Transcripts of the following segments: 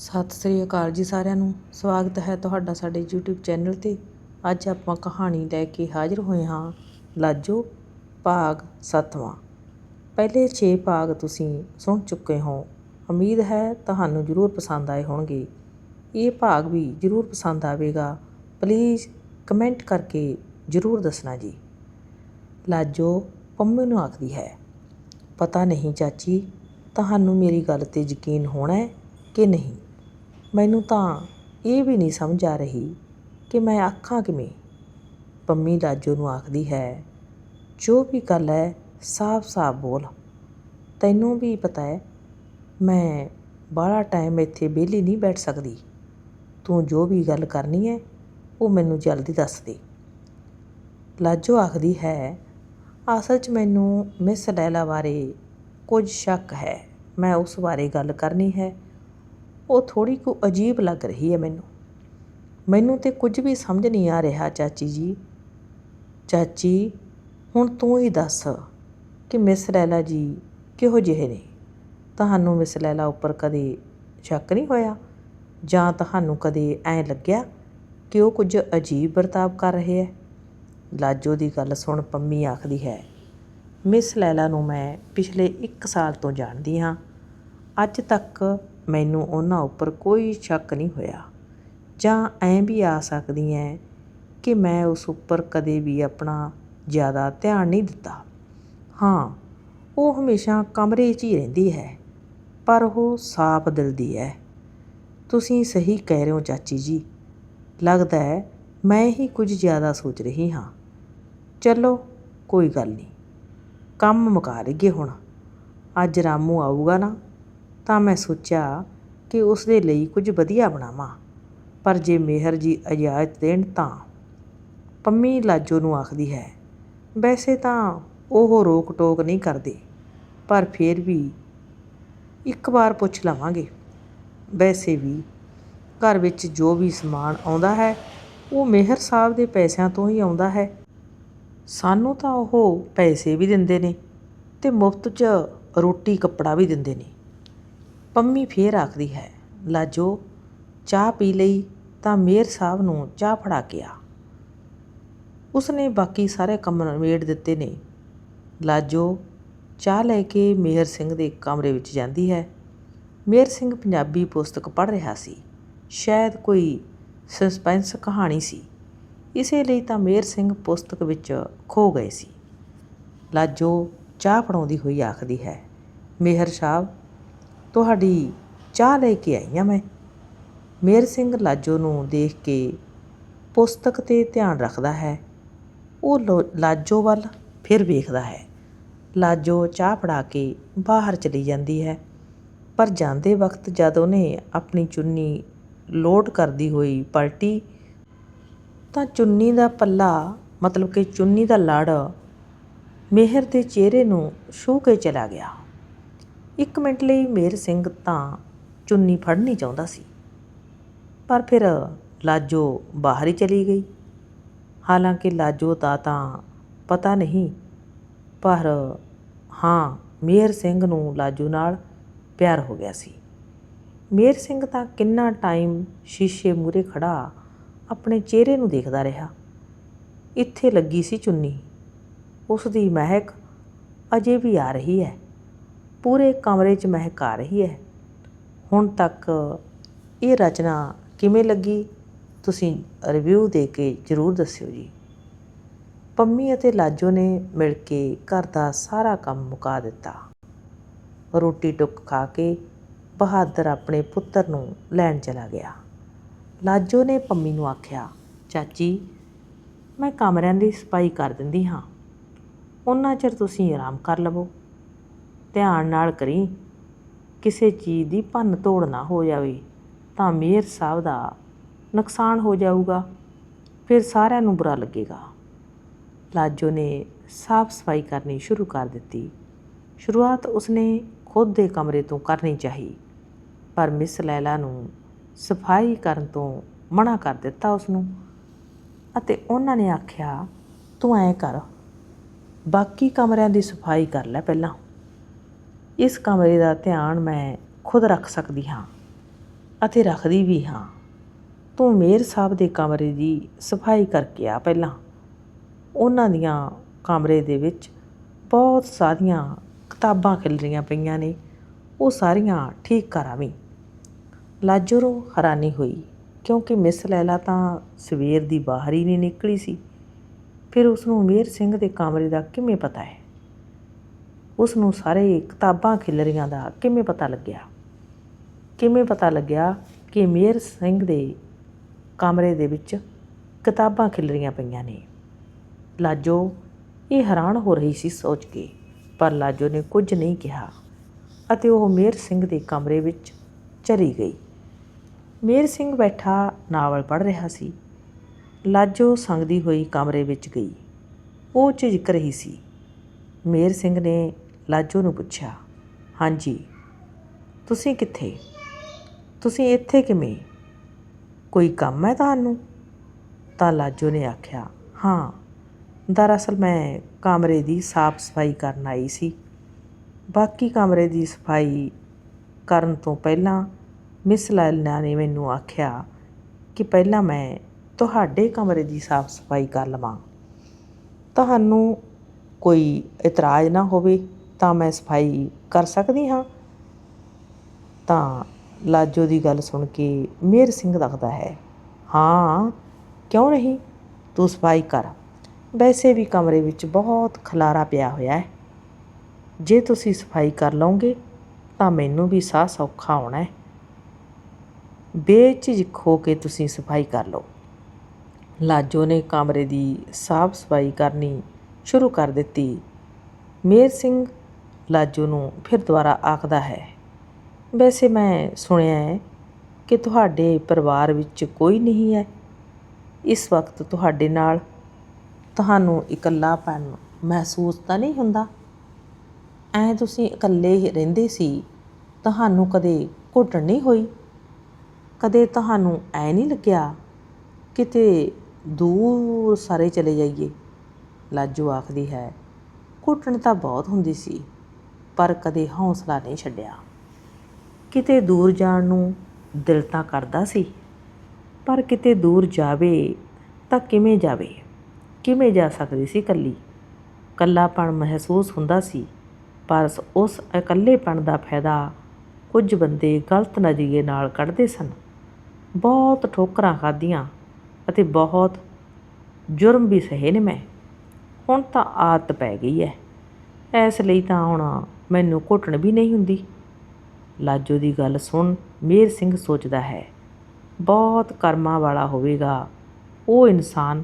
ਸਤਿ ਸ੍ਰੀ ਅਕਾਲ ਜੀ ਸਾਰਿਆਂ ਨੂੰ। ਸਵਾਗਤ ਹੈ ਤੁਹਾਡਾ ਸਾਡੇ YouTube ਚੈਨਲ ਤੇ। ਅੱਜ ਆਪਾਂ ਕਹਾਣੀ ਲੈ ਕੇ ਹਾਜ਼ਰ ਹੋਏ ਹਾਂ ਲਾਜੋ ਭਾਗ 7ਵਾਂ ਪਹਿਲੇ 6 ਭਾਗ ਤੁਸੀਂ ਸੁਣ ਚੁੱਕੇ ਹੋ। ਉਮੀਦ ਹੈ ਤੁਹਾਨੂੰ ਜ਼ਰੂਰ ਪਸੰਦ ਆਏ ਹੋਣਗੇ। ਇਹ ਭਾਗ ਵੀ ਜ਼ਰੂਰ ਪਸੰਦ ਆਵੇਗਾ। ਪਲੀਜ਼ ਕਮੈਂਟ ਕਰਕੇ ਜ਼ਰੂਰ ਦੱਸਣਾ ਜੀ। ਲਾਜੋ ਪੰਮੇ ਨੂੰ ਆਖਦੀ ਹੈ, ਪਤਾ ਨਹੀਂ ਚਾਚੀ, ਤੁਹਾਨੂੰ ਮੇਰੀ ਗੱਲ ਤੇ ਯਕੀਨ ਹੋਣਾ ਹੈ ਕਿ ਨਹੀਂ? ਮੈਨੂੰ ਤਾਂ ਇਹ ਵੀ ਨਹੀਂ ਸਮਝ ਆ ਰਹੀ ਕਿ ਮੈਂ ਆਖਾਂ ਕਿਵੇਂ। ਪੰਮੀ ਲਾਜੋ ਨੂੰ ਆਖਦੀ ਹੈ, ਜੋ ਵੀ ਗੱਲ ਹੈ ਸਾਫ਼-ਸਾਫ਼ ਬੋਲ। ਤੈਨੂੰ ਵੀ ਪਤਾ ਹੈ, ਮੈਂ ਬਾਹਲਾ ਟਾਈਮ ਇੱਥੇ ਵਿਹਲੀ ਨਹੀਂ ਬੈਠ ਸਕਦੀ। ਤੂੰ ਜੋ ਵੀ ਗੱਲ ਕਰਨੀ ਹੈ, ਉਹ ਮੈਨੂੰ ਜਲਦੀ ਦੱਸ ਦੇ। ਲਾਜੋ ਆਖਦੀ ਹੈ, ਅਸਲ 'ਚ ਮੈਨੂੰ ਮਿਸ ਲੈਲਾ ਬਾਰੇ ਕੁਝ ਸ਼ੱਕ ਹੈ। ਮੈਂ ਉਸ ਬਾਰੇ ਗੱਲ ਕਰਨੀ ਹੈ। ਉਹ ਥੋੜੀ ਕੁ ਅਜੀਬ ਲੱਗ ਰਹੀ ਹੈ ਮੈਨੂੰ। ਮੈਨੂੰ ਤੇ ਕੁਝ ਵੀ ਸਮਝ ਨਹੀਂ ਆ ਰਿਹਾ, ਚਾਚੀ ਜੀ। ਚਾਚੀ, ਹੁਣ ਤੂੰ ਹੀ ਦੱਸ ਕਿ ਮਿਸ ਲੈਲਾ ਜੀ ਕਿਹੋ ਜਿਹੇ ਨੇ? ਤੁਹਾਨੂੰ ਮਿਸ ਲੈਲਾ ਉੱਪਰ ਕਦੇ ਸ਼ੱਕ ਨਹੀਂ ਹੋਇਆ? ਜਾਂ ਤੁਹਾਨੂੰ ਕਦੇ ਐਂ ਲੱਗਿਆ ਕਿ ਉਹ ਕੁਝ ਅਜੀਬ ਵਰਤਾਵ ਕਰ ਰਹੇ ਹੈ? ਲਾਜੋ ਦੀ ਗੱਲ ਸੁਣ ਪੰਮੀ ਆਖਦੀ ਹੈ, ਮਿਸ ਲੈਲਾ ਨੂੰ ਮੈਂ ਪਿਛਲੇ 1 ਸਾਲ ਤੋਂ ਜਾਣਦੀ ਹਾਂ। ਅੱਜ ਤੱਕ ਮੈਨੂੰ ਉਹਨਾਂ ਉੱਪਰ ਕੋਈ ਸ਼ੱਕ ਨਹੀਂ ਹੋਇਆ। ਜਾਂ ਐਂ ਵੀ ਆ ਸਕਦੀ ਹੈ ਕਿ ਮੈਂ ਉਸ ਉੱਪਰ ਕਦੇ ਵੀ ਆਪਣਾ ਜ਼ਿਆਦਾ ਧਿਆਨ ਨਹੀਂ ਦਿੱਤਾ। ਹਾਂ, ਉਹ ਹਮੇਸ਼ਾ ਕਮਰੇ 'ਚ ਹੀ ਰਹਿੰਦੀ ਹੈ, ਪਰ ਉਹ ਸਾਫ਼ ਦਿਲ ਦੀ ਹੈ। ਤੁਸੀਂ ਸਹੀ ਕਹਿ ਰਹੇ ਹੋ ਚਾਚੀ ਜੀ। ਲੱਗਦਾ ਹੈ ਮੈਂ ਹੀ ਕੁਝ ਜ਼ਿਆਦਾ ਸੋਚ ਰਹੀ ਹਾਂ। ਚਲੋ, ਕੋਈ ਗੱਲ ਨਹੀਂ। ਕੰਮ ਮੁਕਾ ਲਈਏ ਹੁਣ। ਅੱਜ ਰਾਮੂ ਆਊਗਾ ਨਾ। ਤਾਂ ਮੈਂ ਸੋਚਿਆ ਕਿ ਉਸ ਦੇ ਲਈ ਕੁਝ ਵਧੀਆ ਬਣਾਵਾਂ, ਪਰ ਜੇ ਮੇਹਰ ਜੀ ਇਜਾਜ਼ਤ ਦੇਣ ਤਾਂ। ਪੰਮੀ ਲਾਜੋ ਨੂੰ ਆਖਦੀ ਹੈ, ਵੈਸੇ ਤਾਂ ਉਹ ਰੋਕ ਟੋਕ ਨਹੀਂ ਕਰਦੇ, ਪਰ ਫਿਰ ਵੀ ਇੱਕ ਵਾਰ ਪੁੱਛ ਲਵਾਂਗੇ। ਵੈਸੇ ਵੀ ਘਰ ਵਿੱਚ ਜੋ ਵੀ ਸਮਾਨ ਆਉਂਦਾ ਹੈ, ਉਹ ਮੇਹਰ ਸਾਹਿਬ ਦੇ ਪੈਸਿਆਂ ਤੋਂ ਹੀ ਆਉਂਦਾ ਹੈ। ਸਾਨੂੰ ਤਾਂ ਉਹ ਪੈਸੇ ਵੀ ਦਿੰਦੇ ਨੇ ਤੇ ਮੁਫਤ 'ਚ ਰੋਟੀ ਕੱਪੜਾ ਵੀ ਦਿੰਦੇ ਨੇ। ਪੰਮੀ ਫੇਰ ਆਖਦੀ ਹੈ, ਲਾਜੋ, ਚਾਹ ਪੀ ਲਈ ਤਾਂ ਮੇਰ ਸਾਹਿਬ ਨੂੰ ਚਾਹ ਫੜਾ ਕੇ ਆ। ਉਸਨੇ ਬਾਕੀ ਸਾਰੇ ਕੰਮ ਨਿਬੇੜ ਦਿੱਤੇ ਨੇ। ਲਾਜੋ, ਚਾਹ ਲੈ ਕੇ ਮੇਹਰ ਸਿੰਘ ਦੇ ਕਮਰੇ ਵਿੱਚ ਜਾਂਦੀ ਹੈ। ਮੇਹਰ ਸਿੰਘ ਪੰਜਾਬੀ ਪੁਸਤਕ ਪੜ੍ਹ ਰਿਹਾ ਸੀ। ਸ਼ਾਇਦ ਕੋਈ ਸਸਪੈਂਸ ਕਹਾਣੀ ਸੀ। ਇਸੇ ਲਈ ਤਾਂ ਮੇਹਰ ਸਿੰਘ ਪੁਸਤਕ ਵਿੱਚ ਖੋ ਗਏ ਸੀ। ਲਾਜੋ, ਚਾਹ ਫੜਾਉਂਦੀ ਹੋਈ ਆਖਦੀ ਹੈ, ਮੇਹਰ ਸਾਹਿਬ ਤੁਹਾਡੀ ਚਾਹ ਲੈ ਕੇ ਆਈ ਹਾਂ ਮੈਂ। ਮੇਹਰ ਸਿੰਘ ਲਾਜੋ ਨੂੰ ਦੇਖ ਕੇ ਪੁਸਤਕ 'ਤੇ ਧਿਆਨ ਰੱਖਦਾ ਹੈ। ਉਹ ਲੋ- ਲਾਜੋ ਵੱਲ ਫਿਰ ਵੇਖਦਾ ਹੈ। ਲਾਜੋ ਚਾਹ ਫੜਾ ਕੇ ਬਾਹਰ ਚਲੀ ਜਾਂਦੀ ਹੈ। ਪਰ ਜਾਂਦੇ ਵਕਤ ਜਦ ਉਹਨੇ ਆਪਣੀ ਚੁੰਨੀ ਲੋਡ ਕਰਦੀ ਹੋਈ ਪਲਟੀ, ਤਾਂ ਚੁੰਨੀ ਦਾ ਪੱਲਾ, ਮਤਲਬ ਕਿ ਚੁੰਨੀ ਦਾ ਲੜ ਮੇਹਰ ਦੇ ਚਿਹਰੇ ਨੂੰ ਛੂਹ ਕੇ ਚਲਾ ਗਿਆ। ਇੱਕ ਮਿੰਟ ਲਈ ਮੇਰ ਸਿੰਘ ਤਾਂ ਚੁੰਨੀ ਫੜਨੀ ਚਾਹੁੰਦਾ ਸੀ। ਪਰ ਫਿਰ ਲਾਜੋ ਬਾਹਰ ਹੀ ਚਲੀ ਗਈ। ਹਾਲਾਂਕਿ ਲਾਜੋ ਦਾ ਤਾਂ ਪਤਾ ਨਹੀਂ, ਪਰ ਹਾਂ ਮੇਹਰ ਸਿੰਘ ਨੂੰ ਲਾਜੋ ਨਾਲ ਪਿਆਰ ਹੋ ਗਿਆ ਸੀ। ਮੇਹਰ ਸਿੰਘ ਤਾਂ ਕਿੰਨਾ ਟਾਈਮ ਸ਼ੀਸ਼ੇ ਮੂਰੇ ਖੜਾ ਆਪਣੇ ਚਿਹਰੇ ਨੂੰ ਦੇਖਦਾ ਰਿਹਾ। ਇੱਥੇ ਲੱਗੀ ਸੀ ਚੁੰਨੀ। ਉਸ ਦੀ ਮਹਿਕ ਅਜੇ ਵੀ ਆ ਰਹੀ ਹੈ। ਪੂਰੇ ਕਮਰੇ 'ਚ ਮਹਿਕ ਆ ਰਹੀ ਹੈ। ਹੁਣ ਤੱਕ ਇਹ ਰਚਨਾ ਕਿਵੇਂ ਲੱਗੀ, ਤੁਸੀਂ ਰਿਵਿਊ ਦੇ ਕੇ ਜ਼ਰੂਰ ਦੱਸਿਓ ਜੀ। ਪੰਮੀ ਅਤੇ ਲਾਜੋ ਨੇ ਮਿਲ ਕੇ ਘਰ ਦਾ ਸਾਰਾ ਕੰਮ ਮੁਕਾ ਦਿੱਤਾ। ਰੋਟੀ ਟੁੱਕ ਖਾ ਕੇ ਬਹਾਦਰ ਆਪਣੇ ਪੁੱਤਰ ਨੂੰ ਲੈਣ ਚਲਾ ਗਿਆ। ਲਾਜੋ ਨੇ ਪੰਮੀ ਨੂੰ ਆਖਿਆ, ਚਾਚੀ, ਮੈਂ ਕਮਰਿਆਂ ਦੀ ਸਫ਼ਾਈ ਕਰ ਦਿੰਦੀ ਹਾਂ। ਉਹਨਾਂ ਚਿਰ ਤੁਸੀਂ ਆਰਾਮ ਕਰ ਲਵੋ। ਧਿਆਨ ਨਾਲ ਕਰੀ। ਕਿਸੇ ਚੀਜ਼ ਦੀ ਭੰਨ ਤੋੜ ਨਾ ਹੋ ਜਾਵੇ ਤਾਂ ਮੇਰ ਸਾਹਿਬ ਦਾ ਨੁਕਸਾਨ ਹੋ ਜਾਊਗਾ। ਫਿਰ ਸਾਰਿਆਂ ਨੂੰ ਬੁਰਾ ਲੱਗੇਗਾ। ਲਾਜੋ ਨੇ ਸਾਫ਼ ਸਫ਼ਾਈ ਕਰਨੀ ਸ਼ੁਰੂ ਕਰ ਦਿੱਤੀ। ਸ਼ੁਰੂਆਤ ਉਸਨੇ ਖੁਦ ਦੇ ਕਮਰੇ ਤੋਂ ਕਰਨੀ ਚਾਹੀ, ਪਰ ਮਿਸ ਲੈਲਾ ਨੂੰ ਸਫ਼ਾਈ ਕਰਨ ਤੋਂ ਮਨਾ ਕਰ ਦਿੱਤਾ ਉਸ ਨੂੰ ਅਤੇ ਉਹਨਾਂ ਨੇ ਆਖਿਆ, ਤੂੰ ਐਂ ਕਰ, ਬਾਕੀ ਕਮਰਿਆਂ ਦੀ ਸਫ਼ਾਈ ਕਰ ਲੈ ਪਹਿਲਾਂ। ਇਸ ਕਮਰੇ ਦਾ ਧਿਆਨ ਮੈਂ ਖੁਦ ਰੱਖ ਸਕਦੀ ਹਾਂ ਅਤੇ ਰੱਖਦੀ ਵੀ ਹਾਂ। ਤੂੰ ਮੇਰ ਸਾਹਿਬ ਦੇ ਕਮਰੇ ਦੀ ਸਫ਼ਾਈ ਕਰਕੇ ਆ ਪਹਿਲਾਂ। ਉਹਨਾਂ ਦੀਆਂ ਕਮਰੇ ਦੇ ਵਿੱਚ ਬਹੁਤ ਸਾਰੀਆਂ ਕਿਤਾਬਾਂ ਖਿਲਰੀਆਂ ਪਈਆਂ ਨੇ। ਉਹ ਸਾਰੀਆਂ ਠੀਕ ਕਰ ਆਵੀਂ ਲਾਜੋ ਹੈਰਾਨੀ ਹੋਈ ਕਿਉਂਕਿ ਮਿਸ ਲੈਲਾ ਤਾਂ ਸਵੇਰ ਦੀ ਬਾਹਰ ਹੀ ਨਹੀਂ ਨਿਕਲੀ ਸੀ। ਫਿਰ ਉਸ ਨੂੰ ਮੇਰ ਸਿੰਘ ਦੇ ਕਮਰੇ ਦਾ ਕਿਵੇਂ ਪਤਾ ਹੈ? ਉਸ ਨੂੰ ਸਾਰੇ ਕਿਤਾਬਾਂ ਖਿਲਰੀਆਂ ਦਾ ਕਿਵੇਂ ਪਤਾ ਲੱਗਿਆ? ਕਿਵੇਂ ਪਤਾ ਲੱਗਿਆ ਕਿ ਮੇਰ ਸਿੰਘ ਦੇ ਕਮਰੇ ਦੇ ਵਿੱਚ ਕਿਤਾਬਾਂ ਖਿਲਰੀਆਂ ਪਈਆਂ ਨੇ? ਲਾਜੋ, ਇਹ ਹੈਰਾਨ ਹੋ ਰਹੀ ਸੀ ਸੋਚ ਕੇ, ਪਰ ਲਾਜੋ ਨੇ ਕੁਝ ਨਹੀਂ ਕਿਹਾ ਅਤੇ ਉਹ ਮੇਰ ਸਿੰਘ ਦੇ ਕਮਰੇ ਵਿੱਚ ਚਲੀ ਗਈ। ਮੇਰ ਸਿੰਘ ਬੈਠਾ ਨਾਵਲ ਪੜ੍ਹ ਰਿਹਾ ਸੀ। ਲਾਜੋ ਸੰਗਦੀ ਹੋਈ ਕਮਰੇ ਵਿੱਚ ਗਈ। ਉਹ ਝਿਜਕ ਰਹੀ ਸੀ। ਮੇਰ ਸਿੰਘ ਨੇ ਲਾਜੋ ਨੂੰ ਪੁੱਛਿਆ, ਹਾਂਜੀ, ਤੁਸੀਂ ਕਿੱਥੇ? ਤੁਸੀਂ ਇੱਥੇ ਕਿਵੇਂ? ਕੋਈ ਕੰਮ ਹੈ ਤੁਹਾਨੂੰ? ਤਾਂ ਲਾਜੋ ਨੇ ਆਖਿਆ, ਹਾਂ, ਦਰਅਸਲ ਮੈਂ ਕਮਰੇ ਦੀ ਸਾਫ਼ ਸਫ਼ਾਈ ਕਰਨ ਆਈ ਸੀ। ਬਾਕੀ ਕਮਰੇ ਦੀ ਸਫ਼ਾਈ ਕਰਨ ਤੋਂ ਪਹਿਲਾਂ ਮਿਸ ਲਾਲਨਾ ਨੇ ਮੈਨੂੰ ਆਖਿਆ ਕਿ ਪਹਿਲਾਂ ਮੈਂ ਤੁਹਾਡੇ ਕਮਰੇ ਦੀ ਸਾਫ਼ ਸਫ਼ਾਈ ਕਰ ਲਵਾਂ। ਤੁਹਾਨੂੰ ਕੋਈ ਇਤਰਾਜ਼ ਨਾ ਹੋਵੇ। ਤਾਂ ਮੈਂ ਸਫ਼ਾਈ ਕਰ ਸਕਦੀ ਹਾਂ। ਤਾਂ ਲਾਜੋ ਦੀ ਗੱਲ ਸੁਣ ਕੇ ਮੇਰ ਸਿੰਘ ਦੱਸਦਾ ਹੈ, ਹਾਂ, ਕਿਉਂ ਨਹੀਂ? ਤੂੰ ਸਫ਼ਾਈ ਕਰ। ਵੈਸੇ ਵੀ ਕਮਰੇ ਵਿੱਚ ਬਹੁਤ ਖਲਾਰਾ ਪਿਆ ਹੋਇਆ ਹੈ। ਜੇ ਤੁਸੀਂ ਸਫ਼ਾਈ ਕਰ ਲਓਗੇ, ਤਾਂ ਮੈਨੂੰ ਵੀ ਸਾਹ ਸੌਖਾ ਆਉਣਾ ਹੈ। ਬੇਝਿਜਕ ਹੋ ਕੇ ਤੁਸੀਂ ਸਫ਼ਾਈ ਕਰ ਲਓ। ਲਾਜੋ ਨੇ ਕਮਰੇ ਦੀ ਸਾਫ਼ ਸਫ਼ਾਈ ਕਰਨੀ ਸ਼ੁਰੂ ਕਰ ਦਿੱਤੀ। ਮੇਰ ਸਿੰਘ ਲਾਜੋ ਨੂੰ ਫਿਰ ਦੁਬਾਰਾ ਆਖਦਾ ਹੈ, ਵੈਸੇ ਮੈਂ ਸੁਣਿਆ ਹੈ ਕਿ ਤੁਹਾਡੇ ਪਰਿਵਾਰ ਵਿੱਚ ਕੋਈ ਨਹੀਂ ਹੈ। ਇਸ ਵਕਤ ਤੁਹਾਡੇ ਨਾਲ ਤੁਹਾਨੂੰ ਇਕੱਲਾਪਨ ਮਹਿਸੂਸ ਤਾਂ ਨਹੀਂ ਹੁੰਦਾ? ਐ ਤੁਸੀਂ ਇਕੱਲੇ ਹੀ ਰਹਿੰਦੇ ਸੀ, ਤੁਹਾਨੂੰ ਕਦੇ ਘੁੱਟਣ ਨਹੀਂ ਹੋਈ? ਕਦੇ ਤੁਹਾਨੂੰ ਐ ਨਹੀਂ ਲੱਗਿਆ ਕਿਤੇ ਦੂਰ ਸਾਰੇ ਚਲੇ ਜਾਈਏ? ਲਾਜੋ ਆਖਦੀ ਹੈ, ਘੁੱਟਣ ਤਾਂ ਬਹੁਤ ਹੁੰਦੀ ਸੀ। ਪਰ ਕਦੇ ਹੌਸਲਾ ਨਹੀਂ ਛੱਡਿਆ। ਕਿਤੇ ਦੂਰ ਜਾਣ ਨੂੰ ਦਿਲ ਤਾਂ ਕਰਦਾ ਸੀ, ਪਰ ਕਿਤੇ ਦੂਰ ਜਾਵੇ ਤਾਂ ਕਿਵੇਂ ਜਾਵੇ? ਕਿਵੇਂ ਜਾ ਸਕਦੀ ਸੀ ਇਕੱਲੀ? ਇਕੱਲਾਪਣ ਮਹਿਸੂਸ ਹੁੰਦਾ ਸੀ, ਪਰ ਉਸ ਇਕੱਲੇਪਣ ਦਾ ਫਾਇਦਾ ਕੁਝ ਬੰਦੇ ਗਲਤ ਨਜ਼ਰੀਏ ਨਾਲ ਕੱਢਦੇ ਸਨ। ਬਹੁਤ ਠੋਕਰਾਂ ਖਾਧੀਆਂ ਅਤੇ ਬਹੁਤ ਜੁਰਮ ਵੀ ਸਹੇ ਨੇ ਮੈਂ। ਹੁਣ ਤਾਂ ਆਦਤ ਪੈ ਗਈ ਹੈ ਇਸ ਲਈ ਤਾਂ ਹੁਣ ਮੈਨੂੰ ਘੁੱਟਣ ਵੀ ਨਹੀਂ ਹੁੰਦੀ। ਲਾਜੋ ਦੀ ਗੱਲ ਸੁਣ, ਮੇਰ ਸਿੰਘ ਸੋਚਦਾ ਹੈ, ਬਹੁਤ ਕਰਮਾਂ ਵਾਲਾ ਹੋਵੇਗਾ, ਉਹ ਇਨਸਾਨ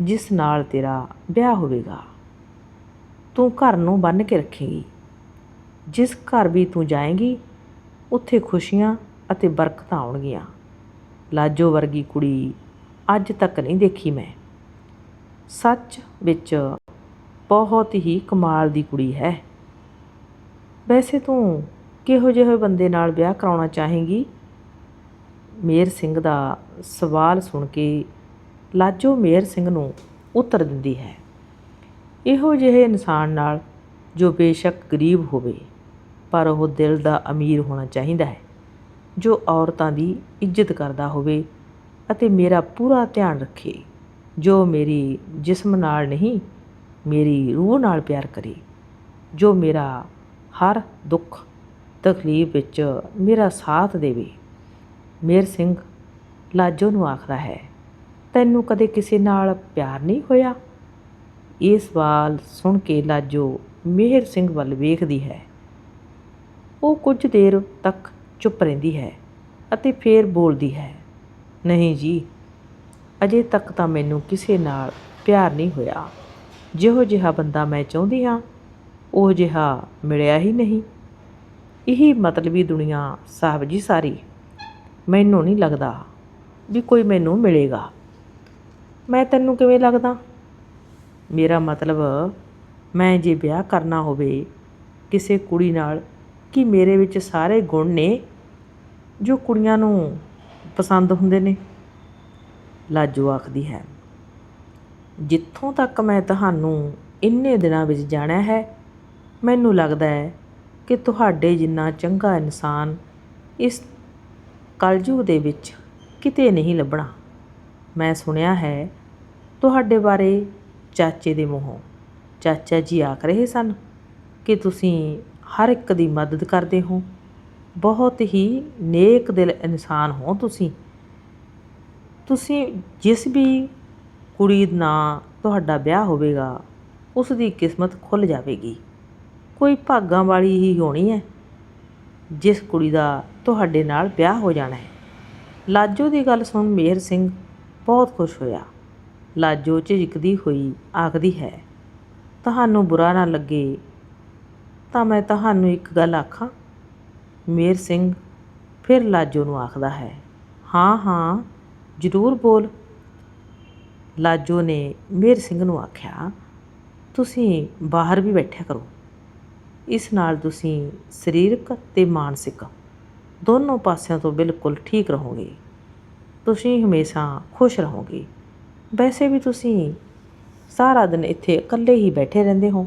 ਜਿਸ ਨਾਲ ਤੇਰਾ ਵਿਆਹ ਹੋਵੇਗਾ। ਤੂੰ ਘਰ ਨੂੰ ਬੰਨ ਕੇ ਰੱਖੇਗੀ। ਜਿਸ ਘਰ ਵੀ ਤੂੰ ਜਾਏਂਗੀ, ਉੱਥੇ ਖੁਸ਼ੀਆਂ ਅਤੇ ਬਰਕਤਾਂ ਆਉਣਗੀਆਂ। ਲਾਜੋ ਵਰਗੀ ਕੁੜੀ ਅੱਜ ਤੱਕ ਨਹੀਂ ਦੇਖੀ ਮੈਂ। ਸੱਚ ਵਿੱਚ ਬਹੁਤ ਹੀ ਕਮਾਲ ਦੀ ਕੁੜੀ ਹੈ। ਵੈਸੇ ਤੂੰ ਕਿਹੋ ਜਿਹੇ ਬੰਦੇ ਨਾਲ ਵਿਆਹ ਕਰਾਉਣਾ ਚਾਹੇਂਗੀ? ਮੇਰ ਸਿੰਘ ਦਾ ਸਵਾਲ ਸੁਣ ਕੇ ਲਾਜੋ ਮੇਰ ਸਿੰਘ ਨੂੰ ਉੱਤਰ ਦਿੰਦੀ ਹੈ। ਇਹੋ ਜਿਹੇ ਇਨਸਾਨ ਨਾਲ ਜੋ ਬੇਸ਼ੱਕ ਗਰੀਬ ਹੋਵੇ, ਪਰ ਉਹ ਦਿਲ ਦਾ ਅਮੀਰ ਹੋਣਾ ਚਾਹੀਦਾ ਹੈ, ਜੋ ਔਰਤਾਂ ਦੀ ਇੱਜ਼ਤ ਕਰਦਾ ਹੋਵੇ ਅਤੇ ਮੇਰਾ ਪੂਰਾ ਧਿਆਨ ਰੱਖੇ, ਜੋ ਮੇਰੀ ਜਿਸਮ ਨਾਲ ਨਹੀਂ, ਮੇਰੀ ਰੂਹ ਨਾਲ ਪਿਆਰ ਕਰੇ, ਜੋ ਮੇਰਾ ਹਰ ਦੁੱਖ ਤਕਲੀਫ ਵਿੱਚ ਮੇਰਾ ਸਾਥ ਦੇਵੇ। ਮੇਰ ਸਿੰਘ ਲਾਜੋ ਨੂੰ ਆਖਦਾ ਹੈ, ਤੈਨੂੰ ਕਦੇ ਕਿਸੇ ਨਾਲ ਪਿਆਰ ਨਹੀਂ ਹੋਇਆ? ਇਹ ਸਵਾਲ ਸੁਣ ਕੇ ਲਾਜੋ ਮਿਹਰ ਸਿੰਘ ਵੱਲ ਵੇਖਦੀ ਹੈ। ਉਹ ਕੁਝ ਦੇਰ ਤੱਕ ਚੁੱਪ ਰਹਿੰਦੀ ਹੈ ਅਤੇ ਫੇਰ ਬੋਲਦੀ ਹੈ, ਨਹੀਂ ਜੀ, ਅਜੇ ਤੱਕ ਤਾਂ ਮੈਨੂੰ ਕਿਸੇ ਨਾਲ ਪਿਆਰ ਨਹੀਂ ਹੋਇਆ। ਜਿਹੋ ਜਿਹਾ ਬੰਦਾ ਮੈਂ ਚਾਹੁੰਦੀ ਹਾਂ ਉਹ ਜਿਹਾ ਮਿਲਿਆ ਹੀ ਨਹੀਂ। ਇਹੀ ਮਤਲਬੀ ਦੁਨੀਆ ਸਾਹਿਬ ਜੀ ਸਾਰੀ। ਮੈਨੂੰ ਨਹੀਂ ਲੱਗਦਾ ਵੀ ਕੋਈ ਮੈਨੂੰ ਮਿਲੇਗਾ। ਮੈਂ ਤੈਨੂੰ ਕਿਵੇਂ ਲੱਗਦਾ? ਮੇਰਾ ਮਤਲਬ ਮੈਂ ਜੇ ਵਿਆਹ ਕਰਨਾ ਹੋਵੇ ਕਿਸੇ ਕੁੜੀ ਨਾਲ ਕਿ ਮੇਰੇ ਵਿੱਚ ਸਾਰੇ ਗੁਣ ਨੇ ਜੋ ਕੁੜੀਆਂ ਨੂੰ ਪਸੰਦ ਹੁੰਦੇ ਨੇ? ਲਾਜੋ ਆਖਦੀ ਹੈ। ਜਿੱਥੋਂ ਤੱਕ ਮੈਂ ਤੁਹਾਨੂੰ ਇੰਨੇ ਦਿਨਾਂ ਵਿੱਚ ਜਾਣਾ ਹੈ ਮੈਨੂੰ ਲੱਗਦਾ ਹੈ ਕਿ ਤੁਹਾਡੇ ਜਿੰਨਾ ਚੰਗਾ ਇਨਸਾਨ ਇਸ ਕਲਯੁਗ ਦੇ ਵਿੱਚ ਕਿਤੇ ਨਹੀਂ ਲੱਭਣਾ। ਮੈਂ ਸੁਣਿਆ ਹੈ ਤੁਹਾਡੇ ਬਾਰੇ ਚਾਚੇ ਦੇ ਮੂੰਹੋਂ। ਚਾਚਾ ਜੀ ਆਖ ਰਹੇ ਸਨ ਕਿ ਤੁਸੀਂ ਹਰ ਇੱਕ ਦੀ ਮਦਦ ਕਰਦੇ ਹੋ। ਬਹੁਤ ਹੀ ਨੇਕ ਦਿਲ ਇਨਸਾਨ ਹੋ ਤੁਸੀਂ। ਤੁਸੀਂ ਜਿਸ ਵੀ ਕੁੜੀ ਨਾਲ ਤੁਹਾਡਾ ਵਿਆਹ ਹੋਵੇਗਾ, ਉਸ ਦੀ ਕਿਸਮਤ ਖੁੱਲ ਜਾਵੇਗੀ। ਕੋਈ ਭਾਗਾਂ ਵਾਲੀ ਹੀ ਹੋਣੀ ਹੈ। ਜਿਸ ਕੁੜੀ ਦਾ ਤੁਹਾਡੇ ਨਾਲ ਵਿਆਹ ਹੋ ਜਾਣਾ ਹੈ। ਲਾਜੋ ਦੀ ਗੱਲ ਸੁਣ ਮੇਹਰ ਸਿੰਘ, ਬਹੁਤ ਖੁਸ਼ ਹੋਇਆ। ਲਾਜੋ ਝਿਜਕਦੀ ਹੋਈ ਆਖਦੀ ਹੈ, ਤੁਹਾਨੂੰ ਬੁਰਾ ਨਾ ਲੱਗੇ, ਤਾਂ ਮੈਂ ਤੁਹਾਨੂੰ ਇੱਕ ਗੱਲ ਆਖਾਂ? ਮੇਰ ਸਿੰਘ ਫਿਰ ਲਾਜੋ ਨੂੰ ਆਖਦਾ ਹੈ, ਹਾਂ ਹਾਂ, ਜ਼ਰੂਰ ਬੋਲ। ਲਾਜੋ ਨੇ ਮੇਰ ਸਿੰਘ ਨੂੰ ਆਖਿਆ, ਤੁਸੀਂ ਬਾਹਰ ਵੀ ਬੈਠਿਆ ਕਰੋ। ਇਸ ਨਾਲ ਤੁਸੀਂ ਸਰੀਰਕ ਤੇ ਮਾਨਸਿਕ ਦੋਨੋਂ ਪਾਸਿਆਂ ਤੋਂ ਬਿਲਕੁਲ ਠੀਕ ਰਹੋਗੇ। ਤੁਸੀਂ ਹਮੇਸ਼ਾ ਖੁਸ਼ ਰਹੋਗੇ। ਵੈਸੇ ਵੀ ਤੁਸੀਂ ਸਾਰਾ ਦਿਨ ਇੱਥੇ ਇਕੱਲੇ ਹੀ ਬੈਠੇ ਰਹਿੰਦੇ ਹੋ।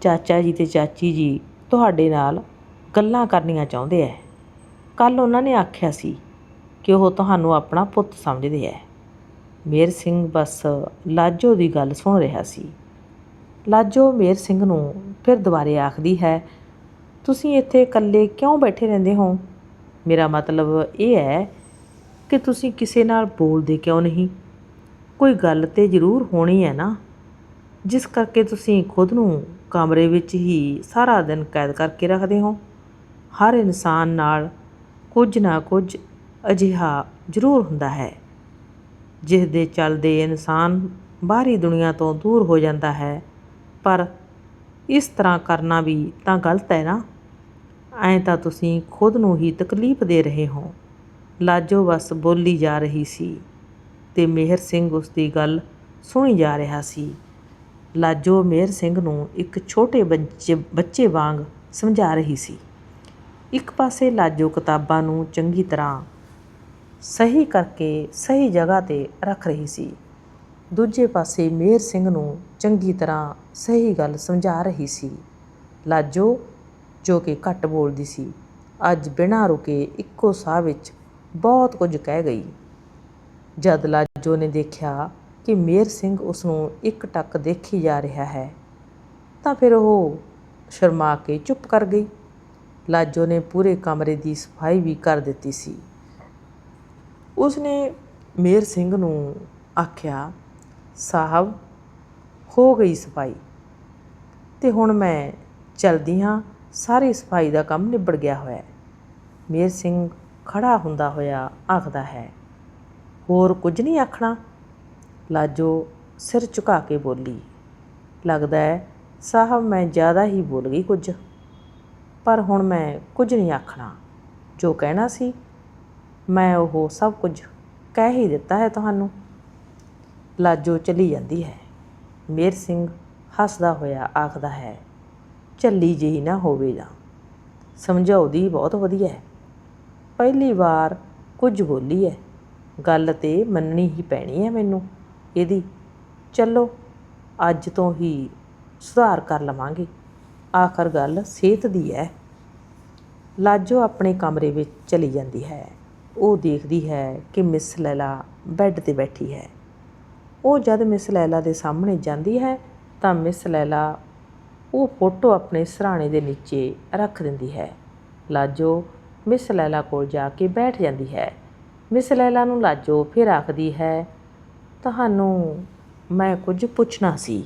ਚਾਚਾ ਜੀ ਤੇ ਚਾਚੀ ਜੀ ਤੁਹਾਡੇ ਨਾਲ ਗੱਲਾਂ ਕਰਨੀਆਂ ਚਾਹੁੰਦੇ ਐ। ਕੱਲ ਉਹਨਾਂ ਨੇ ਆਖਿਆ ਸੀ ਕਿ ਉਹ ਤੁਹਾਨੂੰ ਆਪਣਾ ਪੁੱਤ ਸਮਝਦੇ ਐ। ਮੇਰ ਸਿੰਘ ਬਸ ਲਾਜੋ ਦੀ ਗੱਲ ਸੁਣ ਰਿਹਾ ਸੀ। ਲਾਜੋ ਮੇਰ ਸਿੰਘ ਨੂੰ ਫਿਰ ਦੁਬਾਰੇ ਆਖਦੀ ਹੈ, ਤੁਸੀਂ ਇੱਥੇ ਇਕੱਲੇ ਕਿਉਂ ਬੈਠੇ ਰਹਿੰਦੇ ਹੋ? ਮੇਰਾ ਮਤਲਬ ਇਹ ਹੈ ਕਿ ਤੁਸੀਂ ਕਿਸੇ ਨਾਲ ਬੋਲਦੇ ਕਿਉਂ ਨਹੀਂ? ਕੋਈ ਗੱਲ ਤੇ ਜ਼ਰੂਰ ਹੋਣੀ ਹੈ ਨਾ? ਜਿਸ ਕਰਕੇ ਤੁਸੀਂ ਖੁਦ ਨੂੰ ਕਮਰੇ ਵਿੱਚ ਹੀ ਸਾਰਾ ਦਿਨ ਕੈਦ ਕਰਕੇ ਰੱਖਦੇ ਹੋ। ਹਰ ਇਨਸਾਨ ਨਾਲ ਕੁਝ ਨਾ ਕੁਝ ਅਜਿਹਾ ਜ਼ਰੂਰ ਹੁੰਦਾ ਹੈ ਜਿਸ ਦੇ ਚੱਲਦੇ ਇਨਸਾਨ ਬਾਹਰੀ ਦੁਨੀਆ ਤੋਂ ਦੂਰ ਹੋ ਜਾਂਦਾ ਹੈ। ਪਰ ਇਸ ਤਰ੍ਹਾਂ ਕਰਨਾ ਵੀ ਤਾਂ ਗਲਤ ਹੈ ਨਾ। ਐਂ ਤਾਂ ਤੁਸੀਂ ਖੁਦ ਨੂੰ ਹੀ ਤਕਲੀਫ ਦੇ ਰਹੇ ਹੋ। ਲਾਜੋ ਬਸ ਬੋਲੀ ਜਾ ਰਹੀ ਸੀ ਤੇ ਮੇਹਰ ਸਿੰਘ ਉਸ ਦੀ ਗੱਲ ਸੁਣੀ ਜਾ ਰਿਹਾ ਸੀ। ਲਾਜੋ ਮੇਹਰ ਸਿੰਘ ਨੂੰ ਇੱਕ ਛੋਟੇ ਬੱਚੇ ਬੱਚੇ ਵਾਂਗ ਸਮਝਾ ਰਹੀ ਸੀ। ਇੱਕ ਪਾਸੇ ਲਾਜੋ ਕਿਤਾਬਾਂ ਨੂੰ ਚੰਗੀ ਤਰ੍ਹਾਂ ਸਹੀ ਕਰਕੇ ਸਹੀ ਜਗ੍ਹਾ ਤੇ ਰੱਖ ਰਹੀ ਸੀ। ਦੂਜੇ ਪਾਸੇ ਮੇਹਰ ਸਿੰਘ ਨੂੰ ਚੰਗੀ ਤਰ੍ਹਾਂ ਸਹੀ ਗੱਲ ਸਮਝਾ ਰਹੀ ਸੀ। ਲਾਜੋ, ਜੋ ਕਿ ਘੱਟ ਬੋਲਦੀ ਸੀ, ਅੱਜ ਬਿਨਾਂ ਰੁਕੇ ਇੱਕੋ ਸਾਹ ਵਿੱਚ ਬਹੁਤ ਕੁਝ ਕਹਿ ਗਈ। ਜਦ ਲਾਜੋ ਨੇ ਦੇਖਿਆ ਕਿ ਮੇਰ ਸਿੰਘ ਉਸ ਨੂੰ ਇੱਕ ਟੱਕ ਦੇਖੀ ਜਾ ਰਿਹਾ ਹੈ, ਤਾਂ ਫਿਰ ਉਹ ਸ਼ਰਮਾ ਕੇ ਚੁੱਪ ਕਰ ਗਈ। ਲਾਜੋ ਨੇ ਪੂਰੇ ਕਮਰੇ ਦੀ ਸਫ਼ਾਈ ਵੀ ਕਰ ਦਿੱਤੀ ਸੀ। ਉਸਨੇ ਮੇਹਰ ਸਿੰਘ ਨੂੰ ਆਖਿਆ ਸਾਹਿਬ, ਹੋ ਗਈ ਸਫ਼ਾਈ। ਤੇ ਹੁਣ ਮੈਂ ਚਲਦੀ ਹਾਂ, ਸਾਰੀ ਸਫ਼ਾਈ ਦਾ ਕੰਮ ਨਿਬੜ ਗਿਆ ਹੋਇਆ ਹੈ। ਮੇਹਰ ਸਿੰਘ ਖੜਾ ਹੁੰਦਾ ਹੋਇਆ ਆਖਦਾ ਹੈ, ਹੋਰ ਕੁਝ ਨਹੀਂ ਆਖਣਾ? ਲਾਜੋ ਸਿਰ ਝੁਕਾ ਕੇ ਬੋਲੀ, ਲੱਗਦਾ ਹੈ ਸਾਹਿਬ ਮੈਂ ਜ਼ਿਆਦਾ ਹੀ ਬੋਲ ਗਈ ਕੁਝ। ਪਰ ਹੁਣ ਮੈਂ ਕੁਝ ਨਹੀਂ ਆਖਣਾ। ਜੋ ਕਹਿਣਾ ਸੀ, ਮੈਂ ਉਹ ਸਭ ਕੁਝ ਕਹਿ ਹੀ ਦਿੱਤਾ ਹੈ ਤੁਹਾਨੂੰ। ਲਾਜੋ ਚਲੀ ਜਾਂਦੀ ਹੈ। ਮੇਰ ਸਿੰਘ ਹੱਸਦਾ ਹੋਇਆ ਆਖਦਾ ਹੈ ਚੱਲੀ ਜਿਹੀ ਨਾ ਹੋਵੇ ਜਾਂ। ਸਮਝਾਉਦੀ ਬਹੁਤ ਵਧੀਆ ਹੈ। ਪਹਿਲੀ ਵਾਰ ਕੁਝ ਬੋਲੀ ਹੈ। ਗੱਲ ਤੇ ਮੰਨਣੀ ਹੀ ਪੈਣੀ ਹੈ ਮੈਨੂੰ। ਇਹਦੀ, ਚੱਲੋ, ਅੱਜ ਤੋਂ ਹੀ ਸੁਧਾਰ ਕਰ ਲਵਾਂਗੇ। ਆਖਰ ਗੱਲ ਸਿਹਤ ਦੀ ਹੈ। ਲਾਜੋ ਆਪਣੇ ਕਮਰੇ ਵਿੱਚ ਚਲੀ ਜਾਂਦੀ ਹੈ। ਉਹ ਦੇਖਦੀ ਹੈ ਕਿ ਮਿਸ ਲੈਲਾ ਬੈੱਡ ਤੇ ਬੈਠੀ ਹੈ। ਉਹ ਜਦ ਮਿਸ ਲੈਲਾ ਦੇ ਸਾਹਮਣੇ ਜਾਂਦੀ ਹੈ, ਤਾਂ ਮਿਸ ਲੈਲਾ ਉਹ ਫੋਟੋ ਆਪਣੇ ਸਰਾਣੇ ਦੇ ਨੀਚੇ ਰੱਖ ਦਿੰਦੀ ਹੈ। ਲਾਜੋ ਮਿਸ ਲੈਲਾ ਕੋਲ ਜਾ ਕੇ ਬੈਠ ਜਾਂਦੀ ਹੈ। ਮਿਸ ਲੈਲਾ ਨੂੰ ਲਾਜੋ ਫਿਰ ਆਖਦੀ ਹੈ, ਤੁਹਾਨੂੰ ਮੈਂ ਕੁਝ ਪੁੱਛਣਾ ਸੀ।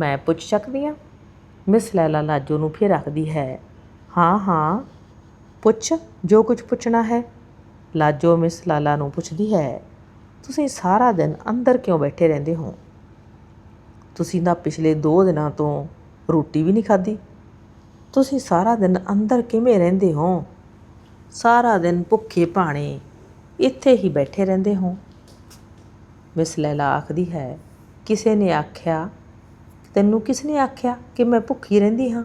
ਮੈਂ ਪੁੱਛ ਸਕਦੀ ਹਾਂ? ਮਿਸ ਲੈਲਾ ਲਾਜੋ ਨੂੰ ਫਿਰ ਆਖਦੀ ਹੈ, ਹਾਂ ਹਾਂ, ਪੁੱਛ, ਜੋ ਕੁਝ ਪੁੱਛਣਾ ਹੈ। ਲਾਜੋ ਮਿਸ ਲਾਲਾ ਨੂੰ ਪੁੱਛਦੀ ਹੈ ਤੁਸੀਂ ਸਾਰਾ ਦਿਨ ਅੰਦਰ ਕਿਉਂ ਬੈਠੇ ਰਹਿੰਦੇ ਹੋ? ਤੁਸੀਂ ਤਾਂ ਪਿਛਲੇ 2 ਦਿਨਾਂ ਤੋਂ ਰੋਟੀ ਵੀ ਨਹੀਂ ਖਾਧੀ। ਤੁਸੀਂ ਸਾਰਾ ਦਿਨ ਅੰਦਰ ਕਿਵੇਂ ਰਹਿੰਦੇ ਹੋ? ਸਾਰਾ ਦਿਨ ਭੁੱਖੇ ਭਾਣੇ ਇੱਥੇ ਹੀ ਬੈਠੇ ਰਹਿੰਦੇ ਹੋ। ਮਿਸ ਲੈਲਾ ਆਖਦੀ ਹੈ, ਕਿਸੇ ਨੇ ਆਖਿਆ, ਤੈਨੂੰ ਕਿਸ ਨੇ ਆਖਿਆ ਕਿ ਮੈਂ ਭੁੱਖੀ ਰਹਿੰਦੀ ਹਾਂ?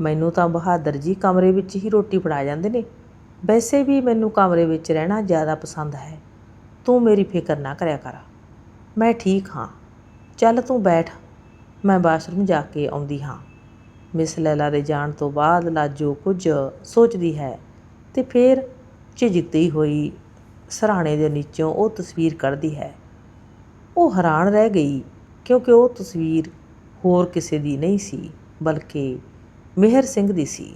ਮੈਨੂੰ ਤਾਂ ਬਹਾਦਰ ਜੀ ਕਮਰੇ ਵਿੱਚ ਹੀ ਰੋਟੀ ਫੜਾ ਜਾਂਦੇ ਨੇ। ਵੈਸੇ ਵੀ ਮੈਨੂੰ ਕਮਰੇ ਵਿੱਚ ਰਹਿਣਾ ਜ਼ਿਆਦਾ ਪਸੰਦ ਹੈ। ਤੂੰ ਮੇਰੀ ਫਿਕਰ ਨਾ ਕਰਿਆ ਕਰ। ਮੈਂ ਠੀਕ ਹਾਂ। ਚੱਲ ਤੂੰ ਬੈਠ। ਮੈਂ ਬਾਥਰੂਮ ਜਾ ਕੇ ਆਉਂਦੀ ਹਾਂ। ਮਿਸ ਲੈਲਾ ਦੇ ਜਾਣ ਤੋਂ ਬਾਅਦ ਲਾਜੋ ਕੁਝ ਸੋਚਦੀ ਹੈ ਤੇ ਫਿਰ ਝਿਜਕਦੀ ਹੋਈ ਸਰਾਣੇ ਦੇ ਨੀਚੋਂ ਉਹ ਤਸਵੀਰ ਕੱਢਦੀ ਹੈ। ਉਹ ਹੈਰਾਨ ਰਹਿ ਗਈ ਕਿਉਂਕਿ ਉਹ ਤਸਵੀਰ ਹੋਰ ਕਿਸੇ ਦੀ ਨਹੀਂ ਸੀ, ਬਲਕਿ ਮਿਹਰ ਸਿੰਘ ਦੀ ਸੀ।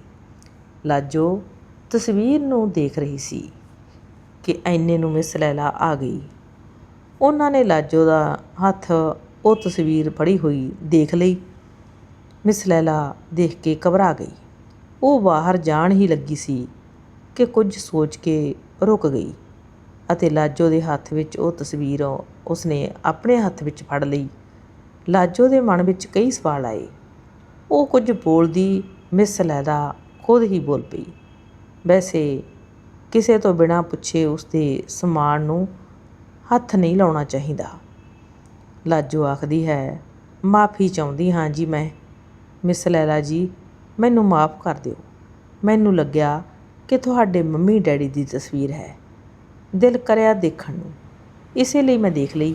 ਲਾਜੋ ਤਸਵੀਰ ਨੂੰ ਦੇਖ ਰਹੀ ਸੀ। ਕਿ ਐਨੇ ਨੂੰ ਮਿਸ ਲੈਲਾ ਆ ਗਈ। ਉਹਨਾਂ ਨੇ ਲਾਜੋ ਦਾ ਹੱਥ, ਉਹ ਤਸਵੀਰ ਫੜੀ ਹੋਈ ਦੇਖ ਲਈ। ਮਿਸ ਲੈਲਾ ਦੇਖ ਕੇ ਘਬਰਾ ਗਈ। ਉਹ ਬਾਹਰ ਜਾਣ ਹੀ ਲੱਗੀ ਸੀ ਕਿ ਕੁਝ ਸੋਚ ਕੇ ਰੁਕ ਗਈ ਅਤੇ ਲਾਜੋ ਦੇ ਹੱਥ ਵਿੱਚ ਉਹ ਤਸਵੀਰ ਉਸਨੇ ਆਪਣੇ ਹੱਥ ਵਿੱਚ ਫੜ ਲਈ। ਲਾਜੋ ਦੇ ਮਨ ਵਿੱਚ ਕਈ ਸਵਾਲ ਆਏ। ਉਹ ਕੁਝ ਬੋਲਦੀ ਮਿਸ ਲੈਲਾ ਖੁਦ ਹੀ ਬੋਲ ਪਈ। ਵੈਸੇ ਕਿਸੇ ਤੋਂ ਬਿਨਾਂ ਪੁੱਛੇ ਉਸਦੇ ਸਮਾਨ ਨੂੰ ਹੱਥ ਨਹੀਂ ਲਾਉਣਾ ਚਾਹੀਦਾ। ਲਾਜੋ ਆਖਦੀ ਹੈ, ਮਾਫੀ ਚਾਹੁੰਦੀ ਹਾਂ ਜੀ ਮੈਂ। ਮਿਸ ਲੈਲਾ ਜੀ, ਮੈਨੂੰ ਮਾਫ ਕਰ ਦਿਓ। ਮੈਨੂੰ ਲੱਗਿਆ ਕਿ ਤੁਹਾਡੇ ਮੰਮੀ ਡੈਡੀ ਦੀ ਤਸਵੀਰ ਹੈ। ਦਿਲ ਕਰਿਆ ਦੇਖਣ ਨੂੰ। ਇਸੇ ਲਈ ਮੈਂ ਦੇਖ ਲਈ।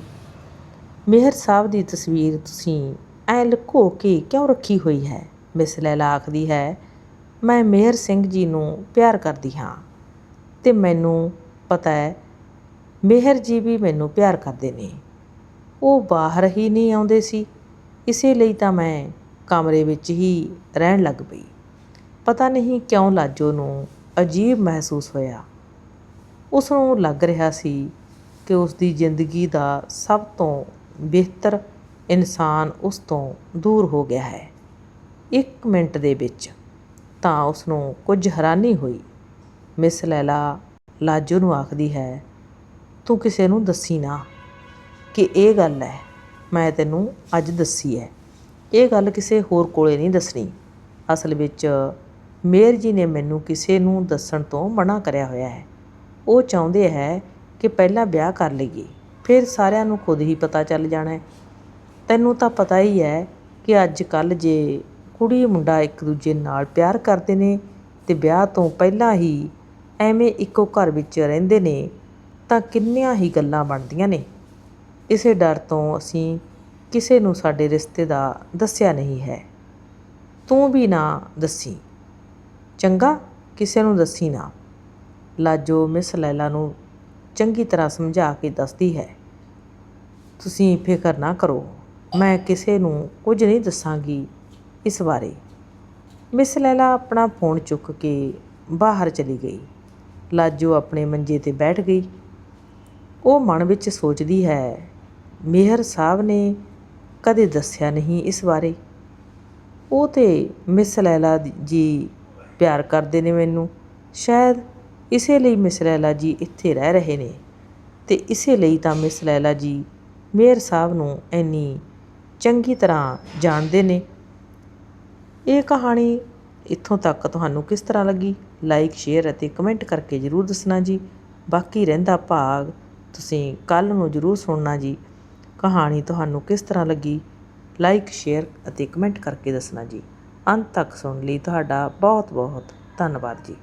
ਮਿਹਰ ਸਾਹਿਬ ਦੀ ਤਸਵੀਰ ਤੁਸੀਂ ਐ ਲੁਕੋ ਕੇ ਕਿਉਂ ਰੱਖੀ ਹੋਈ ਹੈ? ਮਿਸ ਲੈਲਾ ਆਖਦੀ ਹੈ, ਮੈਂ ਮਿਹਰ ਸਿੰਘ ਜੀ ਨੂੰ ਪਿਆਰ ਕਰਦੀ ਹਾਂ। ਤੇ ਮੈਨੂੰ ਪਤਾ ਹੈ, ਮੇਹਰ ਜੀ ਵੀ ਮੈਨੂੰ ਪਿਆਰ ਕਰਦੇ ਨੇ। ਉਹ ਬਾਹਰ ਹੀ ਨਹੀਂ ਆਉਂਦੇ ਸੀ, ਇਸੇ ਲਈ ਤਾਂ ਮੈਂ ਕਮਰੇ ਵਿੱਚ ਹੀ ਰਹਿਣ ਲੱਗ ਪਈ। ਪਤਾ ਨਹੀਂ ਕਿਉਂ ਲਾਜੋ ਨੂੰ ਅਜੀਬ ਮਹਿਸੂਸ ਹੋਇਆ। ਉਸ ਨੂੰ ਲੱਗ ਰਿਹਾ ਸੀ ਕਿ ਉਸ ਦੀ ਜ਼ਿੰਦਗੀ ਦਾ ਸਭ ਤੋਂ ਬਿਹਤਰ ਇਨਸਾਨ ਉਸ ਤੋਂ ਦੂਰ ਹੋ ਗਿਆ ਹੈ। ਇੱਕ ਮਿੰਟ ਦੇ ਵਿੱਚ ਤਾਂ ਉਸ ਨੂੰ ਕੁਝ ਹੈਰਾਨੀ ਹੋਈ। ਮਿਸ ਲੈਲਾ ਲਾਜੋ ਨੂੰ ਆਖਦੀ ਹੈ, ਤੂੰ ਕਿਸੇ ਨੂੰ ਦੱਸੀ ਨਾ ਕਿ ਇਹ ਗੱਲ ਹੈ, ਮੈਂ ਤੈਨੂੰ ਅੱਜ ਦੱਸੀ ਹੈ। ਇਹ ਗੱਲ ਕਿਸੇ ਹੋਰ ਕੋਲੇ ਨਹੀਂ ਦੱਸਣੀ। ਅਸਲ ਵਿੱਚ ਮੇਰ ਜੀ ਨੇ ਮੈਨੂੰ ਕਿਸੇ ਨੂੰ ਦੱਸਣ ਤੋਂ ਮਨਾ ਕਰਿਆ ਹੋਇਆ ਹੈ। ਉਹ ਚਾਹੁੰਦੇ ਹੈ ਕਿ ਪਹਿਲਾਂ ਵਿਆਹ ਕਰ ਲਈਏ, ਫਿਰ ਸਾਰਿਆਂ ਨੂੰ ਖੁਦ ਹੀ ਪਤਾ ਚੱਲ ਜਾਣਾ ਹੈ। ਤੈਨੂੰ ਤਾਂ ਪਤਾ ਹੀ ਹੈ ਕਿ ਅੱਜ ਕੱਲ ਜੇ ਕੁੜੀ ਮੁੰਡਾ ਇੱਕ ਦੂਜੇ ਨਾਲ ਪਿਆਰ ਕਰਦੇ ਨੇ, ਤੇ ਵਿਆਹ ਤੋਂ ਪਹਿਲਾਂ ਹੀ ਐਵੇਂ ਇੱਕੋ ਘਰ ਵਿੱਚ ਰਹਿੰਦੇ ਨੇ ਤਾਂ ਕਿੰਨੀਆਂ ਹੀ ਗੱਲਾਂ ਬਣਦੀਆਂ ਨੇ। ਇਸੇ ਡਰ ਤੋਂ ਅਸੀਂ ਕਿਸੇ ਨੂੰ ਸਾਡੇ ਰਿਸ਼ਤੇ ਦਾ ਦੱਸਿਆ ਨਹੀਂ ਹੈ। ਤੂੰ ਵੀ ਨਾ ਦੱਸੀ। ਚੰਗਾ, ਕਿਸੇ ਨੂੰ ਦੱਸੀ ਨਾ। ਲਾਜੋ ਮਿਸ ਲੈਲਾ ਨੂੰ ਚੰਗੀ ਤਰ੍ਹਾਂ ਸਮਝਾ ਕੇ ਦੱਸਦੀ ਹੈ। ਤੁਸੀਂ ਫਿਕਰ ਨਾ ਕਰੋ, ਮੈਂ ਕਿਸੇ ਨੂੰ ਕੁਝ ਨਹੀਂ ਦੱਸਾਂਗੀ ਇਸ ਬਾਰੇ। ਮਿਸ ਲੈਲਾ ਆਪਣਾ ਫੋਨ ਚੁੱਕ ਕੇ ਬਾਹਰ ਚਲੀ ਗਈ। ਲਾਜੋ ਆਪਣੇ ਮੰਜੇ ਤੇ ਬੈਠ ਗਈ। ਉਹ ਮਨ ਵਿੱਚ ਸੋਚਦੀ ਹੈ, ਮਿਹਰ ਸਾਹਿਬ ਨੇ ਕਦੇ ਦੱਸਿਆ ਨਹੀਂ ਇਸ ਬਾਰੇ। ਉਹ ਤੇ ਮਿਸ ਲੈਲਾ ਜੀ ਪਿਆਰ ਕਰਦੇ ਨੇ ਮੈਨੂੰ। ਸ਼ਾਇਦ ਇਸੇ ਲਈ ਮਿਸ ਲੈਲਾ ਜੀ ਇੱਥੇ ਰਹਿ ਰਹੇ ਨੇ। ਤੇ ਇਸੇ ਲਈ ਤਾਂ ਮਿਸ ਲੈਲਾ ਜੀ ਮੇਰ ਸਾਹਿਬ ਨੂੰ ਇੰਨੀ ਚੰਗੀ ਤਰ੍ਹਾਂ ਜਾਣਦੇ ਨੇ। ਇਹ ਕਹਾਣੀ ਇੱਥੋਂ ਤੱਕ ਤੁਹਾਨੂੰ ਕਿਸ ਤਰ੍ਹਾਂ ਲੱਗੀ? ਲਾਈਕ ਸ਼ੇਅਰ ਅਤੇ ਕਮੈਂਟ ਕਰਕੇ ਜ਼ਰੂਰ ਦੱਸਣਾ ਜੀ। ਬਾਕੀ ਰਹਿੰਦਾ ਭਾਗ, ਤੁਸੀਂ ਕੱਲ ਨੂੰ ਜ਼ਰੂਰ ਸੁਣਨਾ ਜੀ। ਕਹਾਣੀ ਤੁਹਾਨੂੰ ਕਿਸ ਤਰ੍ਹਾਂ ਲੱਗੀ? ਲਾਈਕ ਸ਼ੇਅਰ ਅਤੇ ਕਮੈਂਟ ਕਰਕੇ ਦੱਸਣਾ ਜੀ। ਅੰਤ ਤੱਕ ਸੁਣਨ ਲਈ ਤੁਹਾਡਾ ਬਹੁਤ ਬਹੁਤ ਧੰਨਵਾਦ ਜੀ।